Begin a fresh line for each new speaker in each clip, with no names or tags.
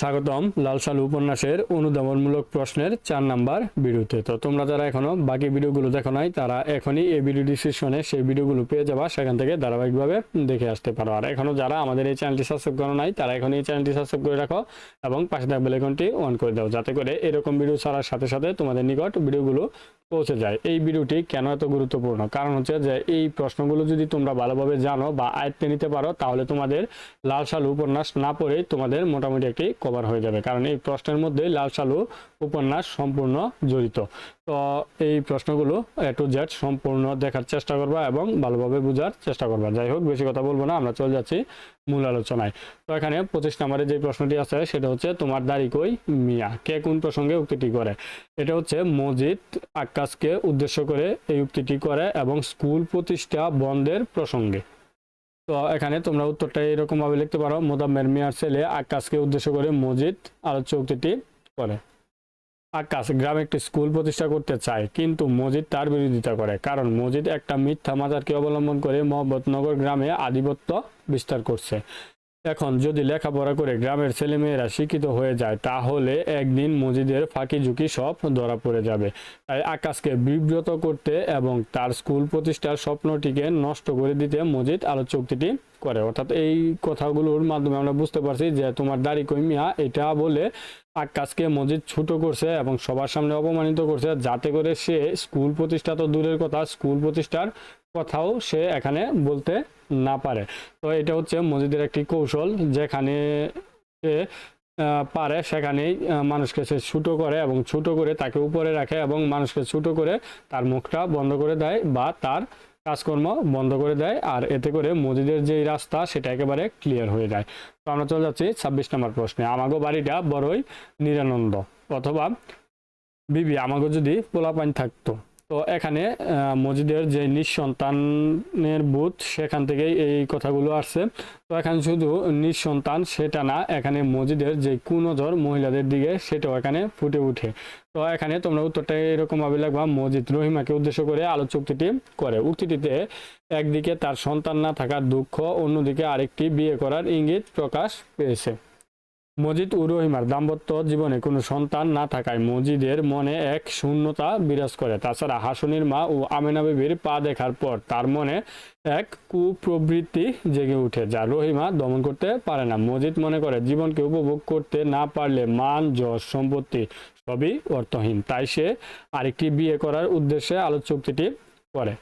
স্বাগতম লাল সালু উপন্যাসের অনুধাবনমূলক প্রশ্নের চার নাম্বার ভিডিওতে। তো তোমরা যারা এখনও বাকি ভিডিওগুলো দেখো নাই, তারা এখনই এই ভিডিও ডিসক্রিপশনে সেই ভিডিওগুলো পেয়ে যাবা, সেখান থেকে ধারাবাহিকভাবে দেখে আসতে পারো। আর এখনও যারা আমাদের এই চ্যানেলটি সাবস্ক্রাইব করো নাই, তারা এখন এই চ্যানেলটি সাবস্ক্রাইব করে রাখো এবং পাশে থাকা বেলাইকনটি অন করে দাও, যাতে করে এরকম ভিডিও ছাড়ার সাথে সাথে তোমাদের নিকট ভিডিওগুলো পৌঁছে যায়। এই ভিডিওটি কেন এত গুরুত্বপূর্ণ? কারণ হচ্ছে যে এই প্রশ্নগুলো যদি তোমরা ভালোভাবে জানো বা আয়ত্তে নিতে পারো, তাহলে তোমাদের লাল সালু উপন্যাস না পড়েই তোমাদের মোটামুটি একটি কভার হয়ে যাবে। কারণ এই প্রশ্নের মধ্যে লাল সালু উপন্যাস সম্পূর্ণ জড়িত। তো এই প্রশ্নগুলো এ টু জেড সম্পূর্ণ দেখার চেষ্টা করবা এবং ভালোভাবে বোঝার চেষ্টা করবা। যাই হোক, বেশি কথা বলব না, আমরা চলে যাচ্ছি মূল আলোচনায়। তো এখানে পঁচিশ নম্বরে যে প্রশ্নটি আছে, সেটা হচ্ছে, তোমার দাড়ি কই মিয়া? কে কোন প্রসঙ্গে উক্তিটি করে? এটা হচ্ছে মসজিদ আক্কাসকে উদ্দেশ্য করে এই উক্তিটি করে এবং স্কুল প্রতিষ্ঠা বন্ধের প্রসঙ্গে। তো এখানে তোমরা উত্তরটা এরকম ভাবে লিখতে পারো। মোদাম্মের মেয়ার ছেলে আকাশকে উদ্দেশ্য করে মজিদ আলোচ্য উক্তিটি করে। আকাশ গ্রামে একটি স্কুল প্রতিষ্ঠা করতে চায়, কিন্তু মজিদ তার বিরোধিতা করে, কারণ মজিদ একটা মিথ্যা মাজারকে অবলম্বন করে মোহাম্মদনগর গ্রামে আধিপত্য বিস্তার করছে। এখন যদি লেখাপড়া করে গ্রামের ছেলেমেয়েরা শিক্ষিত হয়ে যায়, তাহলে একদিন মসজিদের ফাঁকি ঝুঁকি সব ধরা পড়ে যাবে। তাই আকাশকে বিব্রত করতে এবং তার স্কুল প্রতিষ্ঠার স্বপ্নটিকে নষ্ট করে দিতে মসজিদ আলোচ্য উক্তিটি করে। অর্থাৎ এই কথাগুলোর মাধ্যমে আমরা বুঝতে পারছি যে তোমার দাড়ি কইমিয়া এটা বলে আকাশকে মসজিদ ছোট করছে এবং সবার সামনে অপমানিত করছে, যাতে করে সে স্কুল প্রতিষ্ঠা তো দূরের কথা, স্কুল প্রতিষ্ঠার কথাও সে এখানে বলতে না পারে। তো এটা হচ্ছে মসজিদের একটি কৌশল, যেখানে সে পারে, সেখানেই মানুষকে সে ছুটো করে এবং ছুটো করে তাকে উপরে রাখে এবং মানুষকে ছুটো করে তার মুখটা বন্ধ করে দেয় বা তার কাজকর্ম বন্ধ করে দেয় আর এতে করে মসজিদের যেই রাস্তা, সেটা একেবারে ক্লিয়ার হয়ে যায়। তো আমরা চলে যাচ্ছি ছাব্বিশ নম্বর প্রশ্নে। আমাগো বাড়িটা বড়ই নিরানন্দ, অথবা বিবি, আমাগো যদি পোলাপাইন থাকতো। তো এখানে আহ, মসজিদের যে নিঃসন্তানের বুথ সেখান থেকেই এই কথাগুলো আসছে। তো এখানে শুধু নিঃসন্তান সেটা না এখানে মসজিদের যে কুনজর মহিলাদের দিকে সেটাও এখানে ফুটে উঠে। তো এখানে তোমরা উত্তরটা এরকম ভাবে লাগবা মসজিদ রহিমাকে উদ্দেশ্য করে আলোচ্য উক্তিটি করে। উক্তিটিতে একদিকে তার সন্তান না থাকার দুঃখ অন্যদিকে আরেকটি বিয়ে করার ইঙ্গিত প্রকাশ পেয়েছে। মজিদ ও রহিমার দাম্পত্য জীবনে কোনো সন্তান না থাকায় মজিদের মনে এক শূন্যতা বিরাজ করে। তাছাড়া হাসনির মা ও আমেনা বিবির পা দেখার পর তার মনে এক কুপ্রবৃত্তি জেগে ওঠে যা রহিমা দমন করতে পারে না। মজিদ মনে করে, জীবনকে উপভোগ করতে না পারলে মান, যশ, সম্পত্তি সবই অর্থহীন। তাই সে আরেকটি বিয়ে করার উদ্দেশ্যে আলোচ্য উক্তিটি করে।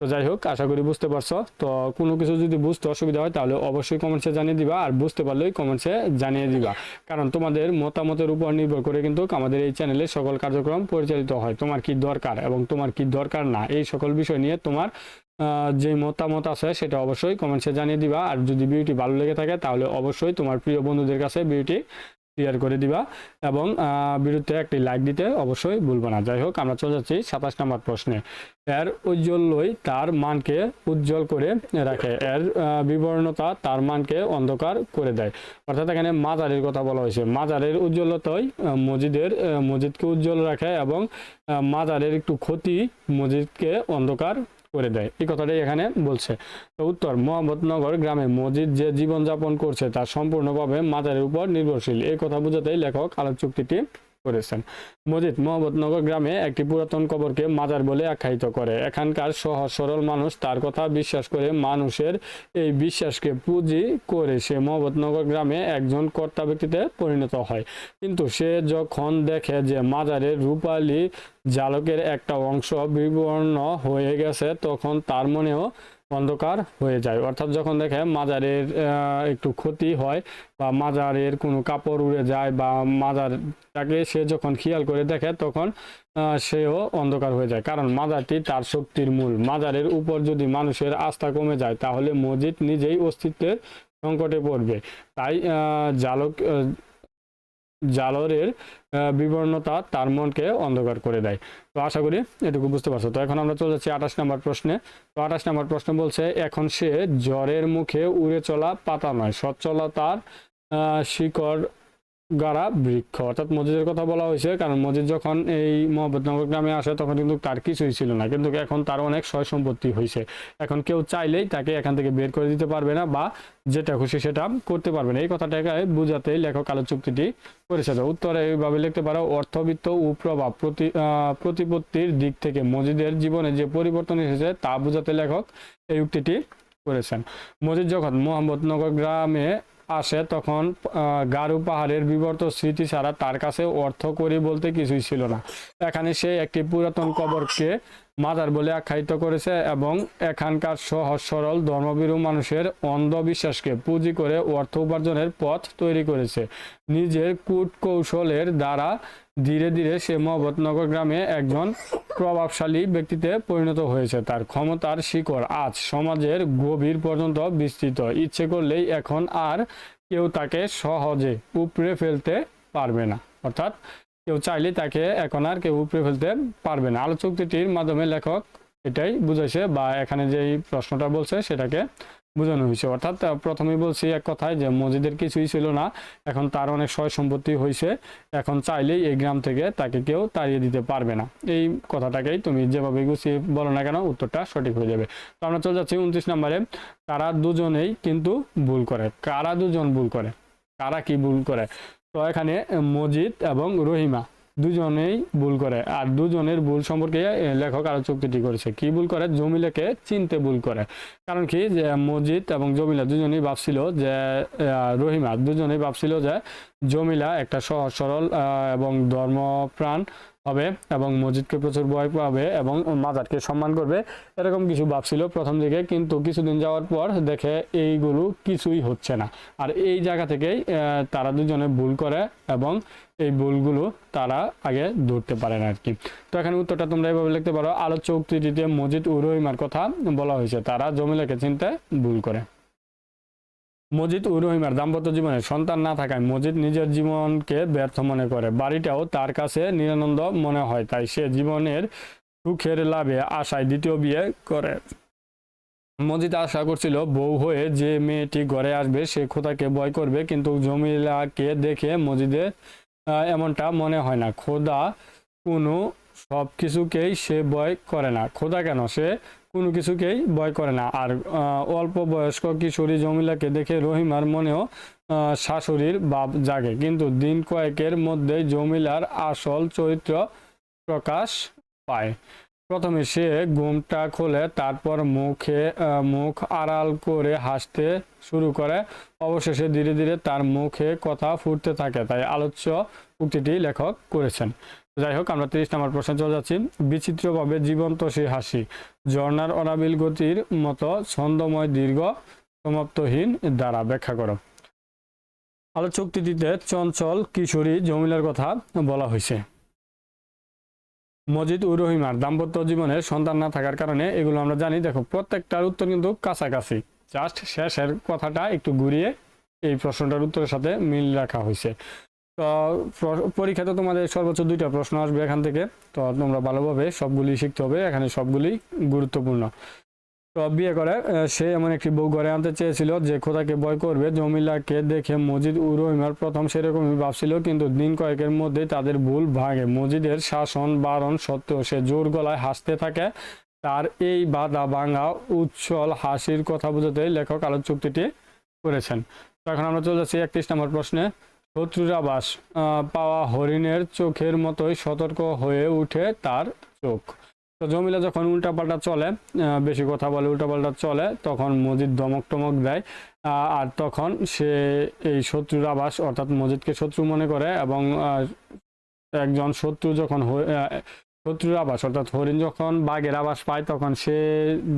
তো যাই হোক, আশা করি বুঝতে পারছ। তো কোনো কিছু যদি বুঝতে অসুবিধা হয়, তাহলে অবশ্যই কমেন্টসে জানিয়ে দিবা। আর বুঝতে পারলেই কমেন্টসে জানিয়ে দিবা। কারণ তোমাদের মতামতের উপর নির্ভর করে কিন্তু আমাদের এই চ্যানেলে সকল কার্যক্রম পরিচালিত হয়। তোমার কি দরকার এবং তোমার কি দরকার না? এই সকল বিষয় নিয়ে তোমার যে মতামত আছে, সেটা অবশ্যই কমেন্টসে জানিয়ে দিবা। আর যদি ভিডিওটি ভালো লেগে থাকে, তাহলে অবশ্যই তোমার প্রিয় বন্ধুদের কাছে ভিডিওটি শেয়ার করে দিবা এবং বিরুদ্ধে একটি লাইক দিতে অবশ্যই ভুলবো না। যাই হোক, আমরা চলে যাচ্ছি সাতাশ নম্বর প্রশ্নে। এর ঔজ্জ্বল্যই তার মানকে উজ্জ্বল করে রাখে। এর বিবর্ণতা তার মানকে অন্ধকার করে দেয়। অর্থাৎ এখানে মাজারের কথা বলা হয়েছে। মাজারের উজ্জ্বলতাই মসজিদের মসজিদকে উজ্জ্বল রাখে এবং মাজারের একটু ক্ষতি মসজিদকে অন্ধকার করে দেয়। এই কথাটাই এখানে বলছে। তো উত্তর, মোহাম্মদনগর গ্রামে মসজিদ যে জীবনযাপন করছে তা সম্পূর্ণভাবে মাজারের উপর নির্ভরশীল। এই কথা বোঝাতেই লেখক আলোক চুক্তিটি করেছেন। মসজিদ মোহাম্মদনগর গ্রামে একটি পুরাতন কবরকে মাজার বলে আখ্যায়িত করে। এখানকার সহজ সরল মানুষ তার কথা বিশ্বাস করে মানুষের এই বিশ্বাসকে পুঁজি করে সে মোহাম্মদনগর গ্রামে একজন কর্তা ব্যক্তিতে পরিণত হয়। কিন্তু সে যখন দেখে যে মাজারের রূপালী জালকের একটা অংশ বিবর্ণ হয়ে গেছে, তখন তার মনেও অন্ধকার হয়ে যায়। অর্থাৎ যখন দেখে মাজারের একটু ক্ষতি হয় বা মাজারের কোনো কাপড় উড়ে যায় বা মাজারটাকে সে যখন খেয়াল করে দেখে, তখন সেও অন্ধকার হয়ে যায়। কারণ মাজারটি তার শক্তির মূল। মাজারের উপর যদি মানুষের আস্থা কমে যায়, তাহলে মসজিদ নিজেই অস্তিত্বের সংকটে পড়বে। তাই জালক জালরের বিবর্ণতা তার মনকে অন্ধকার করে দেয়। তো আশা করি এটুকু বুঝতে পারছ। তো এখন আমরা চলে যাচ্ছি আঠাশ নম্বর প্রশ্নে। তো আঠাশ নম্বর প্রশ্ন বলছে, এখন সে জ্বরের মুখে উড়ে চলা পাতা নয় সচ্ছলতার শিকড় গাড়া বৃক্ষ। অর্থাৎ মসজিদের কথা বলা হয়েছে, কারণ মসজিদ যখন এই মোহাম্মদনগর গ্রামে আসে, তখন কিন্তু তার কিছুই ছিল না। কিন্তু এখন তার অনেক সয় সম্পত্তি হয়েছে। এখন কেউ চাইলেই তাকে এখান থেকে বের করে দিতে পারবে না বা যেটা খুশি সেটা করতে পারবে না। এই কথাটাকে বোঝাতে লেখক আলো চুক্তিটি করেছে উত্তরে এইভাবে লিখতে পারো, অর্থবিত্ত ও প্রভাব প্রতি প্রতিপত্তির দিক থেকে মজিদের জীবনে যে পরিবর্তন এসেছে তা বোঝাতে লেখক এই উক্তিটি করেছেন। মজিদ যখন মোহাম্মদনগর গ্রামে আসে, তখন গারু পাহাড়ের বিবর্ত স্মৃতি ছাড়া তার কাছে অর্থ করি বলতে কিছুই ছিল না। এখানে সে একটি পুরাতন কবরকে মাজার বলে আখ্যায়িত করেছে এবং এখানকার সহজ, সরল ধর্মবিরু মানুষের অন্ধবিশ্বাসকে পুঁজি করে অর্থ উপার্জনের পথ তৈরি করেছে। নিজের কূট কৌশলের দ্বারা ধীরে ধীরে সে মহবতনগর গ্রামে একজন প্রভাবশালী ব্যক্তিতে পরিণত হয়েছে। তার ক্ষমতার শিকড় আজ সমাজের গভীর পর্যন্ত বিস্তৃত। ইচ্ছে করলেই এখন আর কেউ তাকে সহজে উপড়ে ফেলতে পারবে না। অর্থাৎ কেউ চাইলে তাকে এখন আর কেউ উপড়ে ফেলতে পারবে না। আলোচকটির মাধ্যমে লেখক এটাই বুঝাইছে বা এখানে যেই প্রশ্নটা বলছে সেটাকে বোঝানো হয়েছে। অর্থাৎ প্রথমেই বলছি এক কথায় যে মসজিদের কিছুই ছিল না। এখন তার অনেক সয় সম্পত্তি হয়েছে। এখন চাইলেই এই গ্রাম থেকে তাকে কেউ তাড়িয়ে দিতে পারবে না। এই কথাটাকেই তুমি যেভাবে গুছিয়ে বলো না কেন, উত্তরটা সঠিক হয়ে যাবে। তো আমরা চলে যাচ্ছি উনত্রিশ নম্বরে। তারা দুজনেই কিন্তু ভুল করে। কারা দুজন ভুল করে? কারা কি ভুল করে? তো এখানে মজিদ এবং রহিমা। দুজনেই ভুল করে। আর দুজনের ভুল সম্পর্কে লেখক আরও চুক্তিটি করেছে। কি ভুল করে? জমিলাকে চিনতে ভুল করে। কারণ কি? যে মজিদ এবং জমিলা দুজনেই ভাবছিল যে রহিমা। দুজনেই ভাবছিল যে, জমিলা একটা সহজ, সরল এবং ধর্মপ্রাণ হবে এবং মসজিদকে প্রচুর ভয় পাবে এবং মাজারকে সম্মান করবে, এরকম কিছু ভাবছিল প্রথম দিকে। কিন্তু কিছুদিন যাওয়ার পর দেখে এইগুলো কিছুই হচ্ছে না। আর এই জায়গা থেকেই তারা দুজনে ভুল করে এবং এই ভুলগুলো তারা আগে ধরতে পারে না আর কি তো এখানে উত্তরটা তোমরা এইভাবে লিখতে পারো। আলোচ্য উক্তিটিতে মসজিদ উরহিমার কথা বলা হয়েছে। তারা জমি জমিলাকে চিনতে ভুল করে। মজিদ ও রহিমার দাম্পত্য জীবনে সন্তান না থাকায় মজিদ নিজের জীবনকে ব্যর্থ মনে করে। বাড়িটাও তার কাছে নিরানন্দ মনে হয়, তাই সে জীবনের সুখের লাভে আশায় দ্বিতীয় বিয়ে করে। মজিদ আশা করছিল, বউ হয়ে যে মেয়েটি ঘরে আসবে, সে খোদাকে ভয় করবে, কিন্তু জমিলাকে দেখে মজিদের এমনটা মনে হয় না। খোদা কোনো সব কিছুকেই সে ভয় করে না। খোদা কেন? সে কোনো কিছুকেই ভয় করে না। আর অল্প বয়স্ক কিশোরী জমিলাকে দেখে রহিমার মনেও শাশুড়ির ভাব জাগে। কিন্তু দিন কয়েকের মধ্যেই জমিলার আসল চরিত্র প্রকাশ পায়। প্রথমে সে ঘুমটা খোলে, তারপর মুখে মুখ আড়াল করে হাসতে শুরু করে। অবশেষে ধীরে ধীরে তার মুখে কথা ফুটতে থাকে। তাই আলোচ্য উক্তিটি লেখক করেছেন। যাই হোক, আমরা তিরিশ নম্বর প্রশ্নে চলে যাচ্ছি। বিচিত্রভাবে জীবন্ত সেই হাসি, ঝর্ণার অনাবিল গতির মতো ছন্দময় দীর্ঘ সমাপ্তহীন দ্বারা। ব্যাখ্যা করো। আলোচ্য উক্তিটিতে চঞ্চল কিশোরী জমিলার কথা বলা হয়েছে। মজিদ ও রহিমার দাম্পত্য জীবনে সন্তান না থাকার কারণে এগুলো আমরা জানি। দেখো, প্রত্যেকটার উত্তর কিন্তু কাছাকাছি। জাস্ট শেষের কথাটা একটু ঘুরিয়ে এই প্রশ্নটার উত্তরের সাথে মিল রাখা হয়েছে। তো প্র- পরীক্ষাতে তোমাদের সর্বোচ্চ দুইটা প্রশ্ন আসবে এখান থেকে। তো তোমরা ভালোভাবে সবগুলি শিখতে হবে, এখানে সবগুলি গুরুত্বপূর্ণ। তো বিয়ে করে সে এমন একটি বউ ঘরে আনতে চেয়েছিল যে খোদাকে ভয় করবে। জমিলাকে দেখে মজিদ ও রহিমার প্রথম সেরকমই ভাবছিল, কিন্তু দিন কয়েকের মধ্যে তাদের ভুল ভাঙে। মজিদের শাসন বারণ সত্ত্বেও সে জোর গলায় হাসতে থাকে। তার এই বাধা ভাঙা উচ্ছল হাসির কথা বোঝাতে লেখক আলোচ চুক্তিটি করেছেন। তো এখন আমরা চলে যাচ্ছি একত্রিশ নম্বর প্রশ্নে। শত্রুর আবাস পাওয়া হরিণের চোখের মতোই সতর্ক হয়ে উঠে তার চোখ। তো জমিলা যখন উল্টাপাল্টা চলে বেশি কথা বলে উল্টাপাল্টা চলে, তখন মজিদ ধমক টমক দেয় আর তখন সে এই শত্রুর আবাস অর্থাৎ মজিদকে শত্রু মনে করে এবং একজন শত্রু যখন শত্রুর আবাস অর্থাৎ হরিণ যখন বাঘের আবাস পায়, তখন সে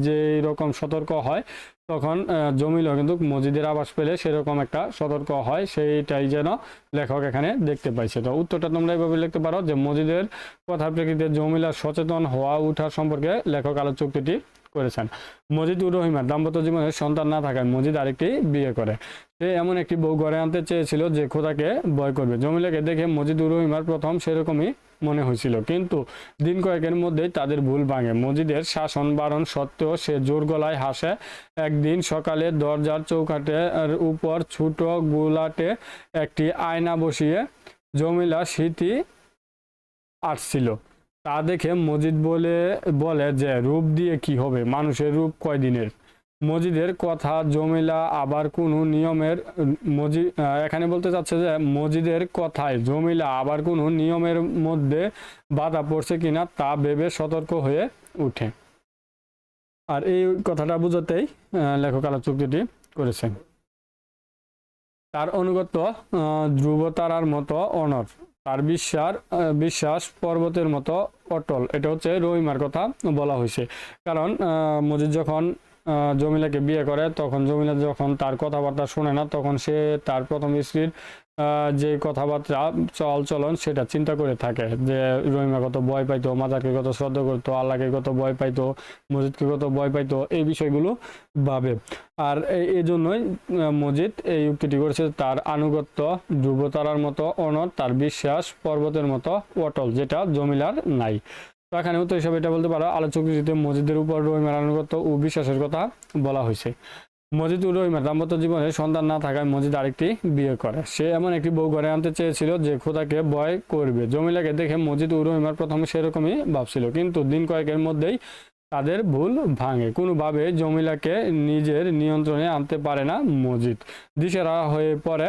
যে রকম সতর্ক হয় তখন আহ, জমিলও কিন্তু মসজিদের আবাস পেলে সেরকম একটা সতর্ক হয়। সেইটাই যেন লেখক এখানে দেখতে পাইছে। তো উত্তরটা তোমরা এইভাবে লিখতে পারো যে মসজিদের কথা প্রেক্ষিতে জমিলার সচেতন হওয়া উঠার সম্পর্কে লেখক আলোচকটি করেছেন। মজিদ উর রহিমার দাম্পত্য জীবনে সন্তান না থাকায় মজিদ আরেকটি বিয়ে করে। সে এমন একটি বউ ঘরে আনতে চেয়েছিল যে খোদাকে ভয় করবে। জমিলাকে দেখে মজিদ উর রহিমার প্রথম সেরকমই মনে হয়েছিল, কিন্তু দিন কয়েকের মধ্যেই তাদের ভুল ভাঙে। মজিদের শাসন বারণ সত্ত্বেও সে জোর গলায় হাসে। একদিন সকালে দরজার চৌকাটের উপর ছোট গোলাটে একটি আয়না বসিয়ে জমিলা স্মৃতি আসছিল তা দেখে মজিদ বলে বলে যে, রূপ দিয়ে কি হবে? মানুষের রূপ কয়দিনের? মজিদের কথা জমিলা আবার কোনো নিয়মের, মজি এখানে বলতে চাচ্ছে যে, মজিদের কথায় জমিলা আবার কোনো নিয়মের মধ্যে বাধা পড়ছে কিনা তা ভেবে সতর্ক হয়ে উঠে। আর এই কথাটা বোঝাতেই লেখক আলোক চুক্তিটি করেছেন। তার অনুগত ধ্রুবতারার মতো অনর। তার বিশ্বার বিশ্বাস পর্বতের মতো অটল। এটা হচ্ছে রহিমার কথা বলা হয়েছে। কারণ মজিদ যখন জমিলাকে বিয়ে করে, তখন জমিলা যখন তার কথাবার্তা শোনে না, তখন সে তার প্রথম স্ত্রীর যে কথাবার্তা চল চলন সেটা চিন্তা করে থাকে যে রহিমা কত ভয় পাইতো মাজারকে কত শ্রদ্ধা করতো, আল্লাহকে কত ভয় পাইতো মসজিদকে কত ভয় পাইতো, এই বিষয়গুলো ভাবে। আর এই- জন্যই মজিদ এই উক্তিটি করেছে, তার আনুগত্য, ধ্রুবতারার মতো অনর, তার বিশ্বাস, পর্বতের মতো অটল, যেটা জমিলার নাই। তো এখানে উত্তর হিসাবে এটা বলতে পারো, আলোচক কৃতিতে মসজিদের উপর রহিমার আনুগত্য ও বিশ্বাসের কথা বলা হয়েছে। মজিদ ও রহিমার দাম্পত্য জীবনে সন্তান না থাকায় মজিদ আরেকটি বিয়ে করে। সে এমন একটি বউ ঘরে আনতে চেয়েছিল যে খোদাকে ভয় করবে। জমিলাকে দেখে মজিদ ও রহিমার প্রথমে সেরকমই ভাবছিল, কিন্তু দিন কয়েকের মধ্যেই তাদের ভুল ভাঙে। কোনোভাবে জমিলাকে নিজের নিয়ন্ত্রণে আনতে পারে না মজিদ দিশেরা হয়ে পড়ে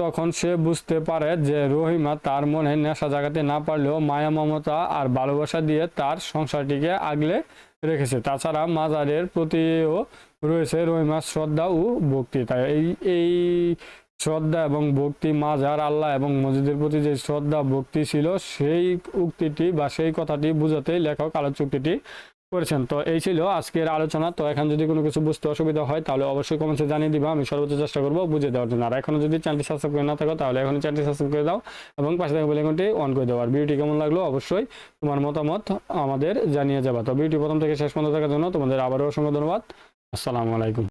তখন সে বুঝতে পারে যে রহিমা তার মনে নেশা জাগাতে না পারলেও মায়া, মমতা আর ভালোবাসা দিয়ে তার সংসারটিকে আগলে রেখেছে। তাছাড়া মাজারের প্রতিও রয়েছে রহিমার শ্রদ্ধা ও ভক্তি। তাই এই এই শ্রদ্ধা এবং ভক্তি মাজার, আল্লাহ এবং মসজিদের প্রতি যে শ্রদ্ধা, ভক্তি ছিল, সেই উক্তিটি বা সেই কথাটি বুঝাতেই লেখক আলোচকটি করেছেন। তো এই ছিল আজকের আলোচনা। তো এখন যদি কোনো কিছু বুঝতে অসুবিধা হয়, তাহলে অবশ্যই কমেন্টে জানিয়ে দিবা। আমি সর্বোচ্চ চেষ্টা করব বুঝে দেওয়ার জন্য। আর এখনও যদি চ্যানেলটি সাবস্ক্রাইব করে না থাকো, তাহলে এখন চ্যানেলটি সাবস্ক্রাইব করে দাও এবং পাশে থাকা বেলাইকনটি অন করে দাও। আর ভিডিওটি কেমন লাগল অবশ্যই তোমার মতামত আমাদের জানিয়ে যাবা। তো ভিডিওটি প্রথম থেকে শেষ পর্যন্ত থাকার জন্য তোমাদের আবারও অসংখ্য ধন্যবাদ। আসসালামু আলাইকুম।